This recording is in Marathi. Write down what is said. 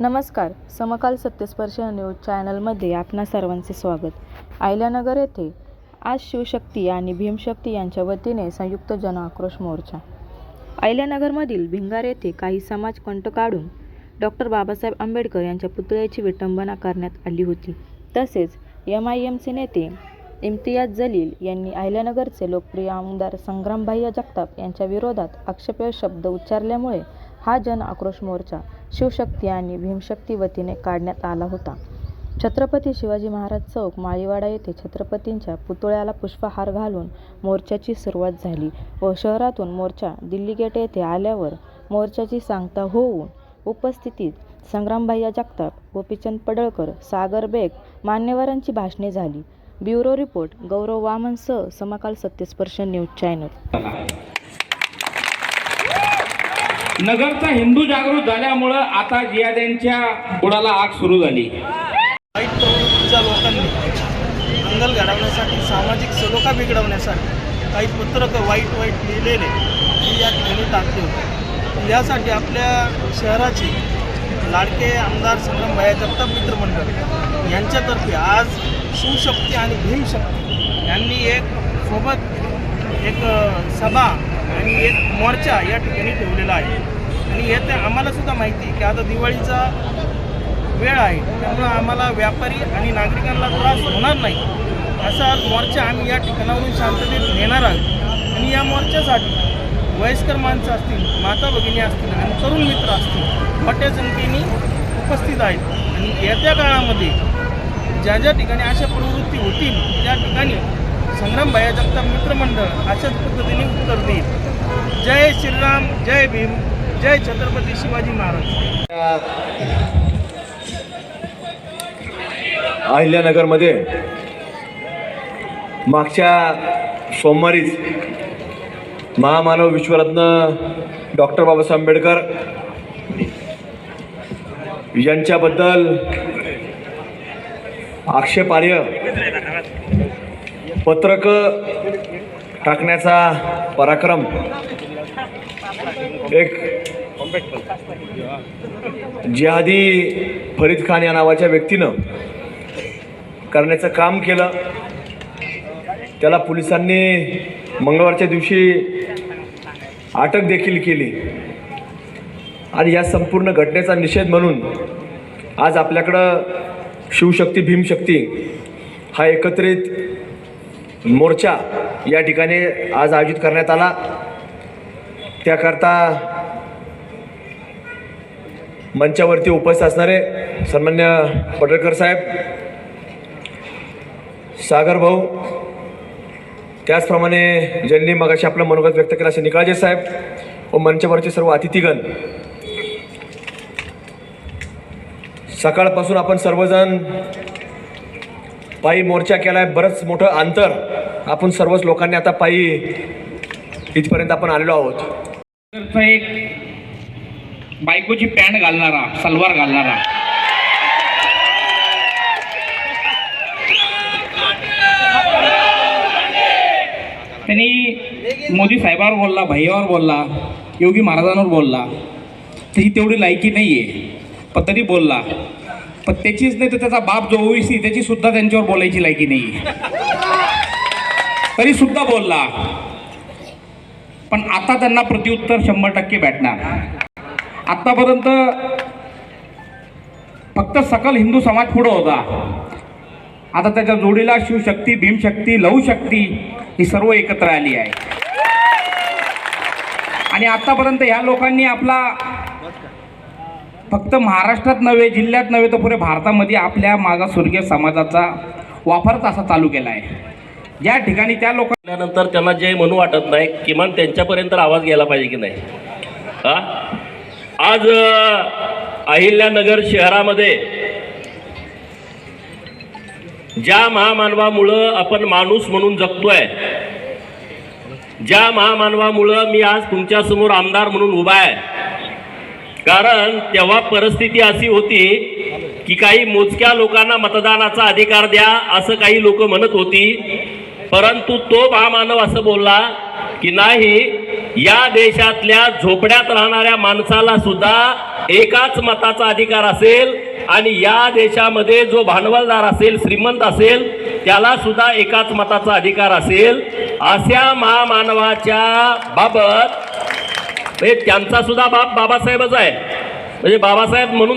नमस्कार समकाल सत्यस्पर्श न्यूज चॅनलमध्ये आपणा सर्वांचे स्वागत. आयल्यानगर येथे आज शिवशक्ती आणि भीमशक्ती यांच्या वतीने संयुक्त जन आक्रोश मोर्चा. आयल्यानगरमधील भिंगार येथे काही समाज कंट काढून डॉक्टर बाबासाहेब आंबेडकर यांच्या पुतळ्याची विटंबना करण्यात आली होती. तसेच एम आय एमचे नेते इम्तियाज जलील यांनी आयल्यानगरचे लोकप्रिय आमदार संग्रामभाई जगताप यांच्या विरोधात आक्षेपार्ह शब्द उच्चारल्यामुळे हा जन आक्रोश मोर्चा शिवशक्ती आणि भीमशक्ती वतीने काढण्यात आला होता. छत्रपती शिवाजी महाराज चौक माळीवाडा येथे छत्रपतींच्या पुतळ्याला पुष्पहार घालून मोर्चाची सुरुवात झाली व शहरातून मोर्चा दिल्ली गेट येथे आल्यावर मोर्चाची सांगता होऊन उपस्थितीत संग्रामभैया जगताप गोपीचंद पडळकर सागर बेग मान्यवरांची भाषणे झाली. ब्युरो रिपोर्ट गौरव वामनसह समकाल सत्यस्पर्श न्यूज चॅनल. नगरचा हिंदू जागृत झाल्यामुळं आता जियाद्यांच्या बुडाला आग सुरू झाली. वाईट प्रवृत्तीच्या लोकांनी अंगल घडवण्यासाठी सामाजिक सलोखा बिघडवण्यासाठी काही पत्रकं वाईट वाईट लिहिलेले हे या ठिकाणी टाकले होते. यासाठी आपल्या शहराचे लाडके आमदार संग्रामभाई जगताप मित्रमंडळ यांच्यातर्फे आज शिवशक्ती आणि भीमशक्ती यांनी एक सोबत एक सभा आणि एक मोर्चा या ठिकाणी ठेवलेला आहे. आणि येत्या आम्हाला सुद्धा माहिती आहे की आता दिवाळीचा वेळ आहे. त्यामुळं आम्हाला व्यापारी आणि नागरिकांना त्रास होणार नाही. असा मोर्चा आम्ही या ठिकाणावरून शांततेत नेणार आहोत. आणि या मोर्चासाठी वयस्कर माणसं असतील माता भगिनी असतील आणि तरुण मित्र असतील मोठ्या संख्येने उपस्थित आहेत. आणि येत्या काळामध्ये ज्या ज्या ठिकाणी अशा प्रवृत्ती होतील त्या ठिकाणी संग्राम भाया जगताप मित्रमंडळ अशाच पद्धतीने उत्तर देईल जय श्रीराम जय भीम जय छत्रपती शिवाजी महाराज। अहिल्यानगरमध्ये मागच्या सोमवारीच महामानव विश्वरत्न डॉक्टर बाबासाहेब आंबेडकर यांच्याबद्दल आक्षेपार्ह पत्रकं टाकण्याचा पराक्रम. एक जिहादी फरीद खान या नावाच्या व्यक्तीनं करण्याचं काम केलं. त्याला पोलिसांनी मंगळवारच्या दिवशी अटक देखील केली. आणि या संपूर्ण घटनेचा निषेध म्हणून आज आपल्याकडं शिवशक्ती भीमशक्ती हा एकत्रित मोर्चा या ठिकाणी आज आयोजित करण्यात आला. त्याकरता मंचावरती उपस्थित असणारे सन्मान्य पडळकर साहेब सागर भाऊ त्याचप्रमाणे ज्यांनी मगाशी आपलं मनोगत व्यक्त केलं असे निकाळजे साहेब व मंचावरचे सर्व अतिथीगण. सकाळपासून आपण सर्वजण पायी मोर्चा केला आहे बरंच मोठं अंतर आपण सर्वच लोकांनी आता पायी इथपर्यंत आपण आलेलो आहोत. एक बायकोची पॅन्ट घालणारा सलवार घालणारा. त्यांनी मोदी साहेबांवर बोलला भाईवर बोलला योगी महाराजांवर बोलला. त्याची तेवढी लायकी नाही आहे पण तरी बोलला. पण त्याचीच नाही तर त्याचा बाप जो ओवीसी त्याची सुद्धा त्यांच्यावर बोलायची लायकी नाही आहे तरी सुद्धा बोलला. पण आता त्यांना प्रत्युत्तर शंभर टक्के भेटणार. आत्तापर्यंत फक्त सकल हिंदू समाज पुढं होता. आता त्याच्या जोडीला शिवशक्ती भीमशक्ती लवशक्ती ही सर्व एकत्र आली आहे. आणि आतापर्यंत ह्या लोकांनी आपला फक्त महाराष्ट्रात नव्हे जिल्ह्यात नव्हे तर पुरे भारतामध्ये आपल्या मागासवर्गीय समाजाचा वापरच असा चालू केला आहे. ज्या ठिकाणी त्या लोकांनंतर त्यानंतर त्यांना जे म्हणू वाटत नाही किमान त्यांच्यापर्यंत आवाज गेला पाहिजे की नाही? हा? आज अहिल्यानगर शहरामध्ये ज्या महामानवामुळं आपण माणूस म्हणून जगतोय ज्या महामानवामुळं मी आज तुमच्यासमोर आमदार म्हणून उभा आहे कारण तेव्हा परिस्थिती अशी होती की काही मोजक्या लोकांना मतदानाचा अधिकार द्या असं काही लोक म्हणत होती. परंतु तो महामानव असं बोलला की नाही या देशातल्या झोपड्यात राहणाऱ्या माणसाला सुद्धा एकाच मताचा अधिकार असेल आणि या देशामध्ये जो भांडवलदार असेल श्रीमंत असेल त्याला सुद्धा एकाच मताचा अधिकार असेल. अशा महामानवाच्या बाबत म्हणजे त्यांचा सुद्धा बाप बाबासाहेबच आहे. म्हणजे बाबासाहेब म्हणून